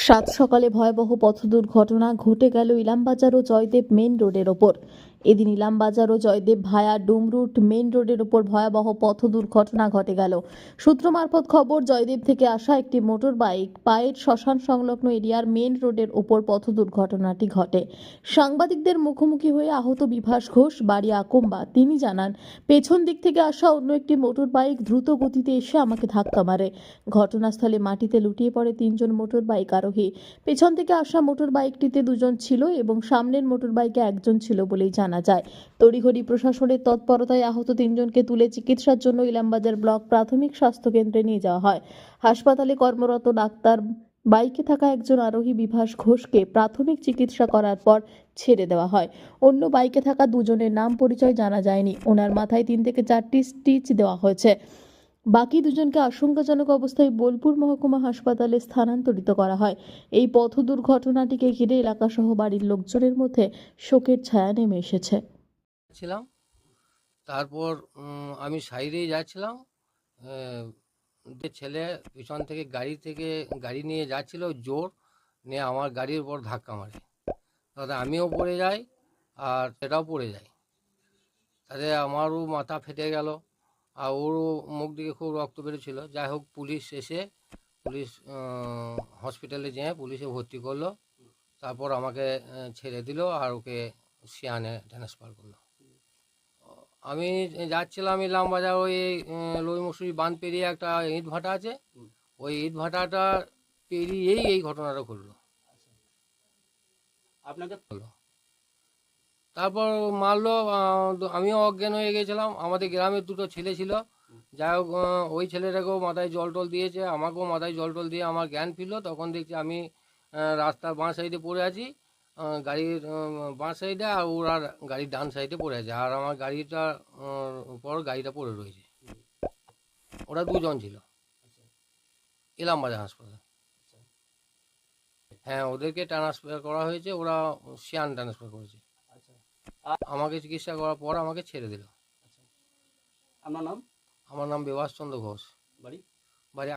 সাত সকালে ভয়াবহ পথ দুর্ঘটনা ঘটে গেল ইলামবাজার ও জয়দেব মেন রোডের ওপর। এদিন ইলামবাজার ও জয়দেব ভায়া ডুমরুট মেন রোডের ওপর ভয়াবহ পথ দুর্ঘটনা ঘটে গেল। সূত্র মারফত খবর, জয়দেব থেকে আসা একটি মোটর বাইক পায়ের শ্মশান সংলগ্ন এরিয়ার মেন রোডের ওপর পথ দুর্ঘটনাটি ঘটে। সাংবাদিকদের মুখোমুখি হয়ে আহত বিভাস ঘোষ, বাড়ি আকম্বা। তিনি জানান, পেছন দিক থেকে আসা অন্য একটি মোটর বাইক দ্রুত গতিতে এসে আমাকে ধাক্কা মারে। ঘটনাস্থলে মাটিতে লুটিয়ে পড়ে তিনজন মোটর বাইক আরোহী। পেছন থেকে আসা মোটর বাইকটিতে দুজন ছিল এবং সামনের মোটর বাইকে একজন ছিল বলেই জানা যায়। তড়িঘড়ি প্রশাসনের তৎপরতায় আহত তিনজনকে তুলে চিকিৎসার জন্য ইলামবাজার ব্লক প্রাথমিক স্বাস্থ্য কেন্দ্রে নিয়ে যাওয়া হয়। হাসপাতালে কর্মরত ডাক্তার বাইকে থাকা একজন আরোহী বিভাস ঘোষকে প্রাথমিক চিকিৎসা করার পর ছেড়ে দেওয়া হয়। অন্য বাইকে থাকা দুজনের নাম পরিচয় জানা যায়নি। ওনার মাথায় তিন থেকে চারটি স্টিচ দেওয়া হয়েছে। বাকি দুজনকে আশঙ্কাজনক অবস্থায় বোলপুর মহকুমা হাসপাতালে স্থানান্তরিত করা হয়। এই পথ দুর্ঘটনাটিকে ঘিরে এলাকাসহ বাড়ির লোকজনের মধ্যে শোকের ছায়া নেমে এসেছে। ছিলাম, তারপর আমি সাইডেই যাচ্ছিলাম। যে ছেলে পিছন থেকে গাড়ি থেকে গাড়ি নিয়ে যাচ্ছিল, জোর নিয়ে আমার গাড়ির উপর ধাক্কা মারে। তাতে আমিও পড়ে যাই আর সেটাও পড়ে যায় তাতে আমারও মাথা ফেটে গেল। আর ওরও মুখ দিকে খুব রক্ত বেরোছিল যাই হোক, পুলিশ এসে, পুলিশ হসপিটালে যেয়ে পুলিশে ভর্তি করল। তারপর আমাকে ছেড়ে দিল আর ওকে সিয়ানে ট্রান্সফার করল। আমি যাচ্ছিলাম ইলামবাজার ওই লই মসুরি বাঁধ পেরিয়ে একটা ইট ভাটা আছে। ওই ইট ভাটাটা পেরিয়েই এই ঘটনাটা ঘটলো। আপনাকে তারপর মারলো আমিও অজ্ঞান হয়ে গেছিলাম। আমাদের গ্রামের দুটো ছেলে ছিল। যাই হোক ওই ছেলেটাকেও মাথায় জল টল দিয়েছে, আমাকেও মাথায় জল টল দিয়ে আমার জ্ঞান ফিরলো। তখন দেখছি আমি রাস্তার বাঁ সাইডে পড়ে আছি। গাড়ির বাঁ সাইডে আর ওর গাড়ির ডান সাইডে পড়ে আছে। আর আমার গাড়িটা উপর গাড়িটা পড়ে রয়েছে। ওরা দুজন ছিল। ইলামবাজার হাসপাতাল। হ্যাঁ ওদেরকে ট্রান্সফার করা হয়েছে। ওরা, সিয়ান ট্রান্সফার করেছে। আমাকে চিকিৎসা করার পর আমাকে ছেড়ে দিল। আপনার নাম? আমার নাম বিভাস চন্দ্র ঘোষ। বাড়ি?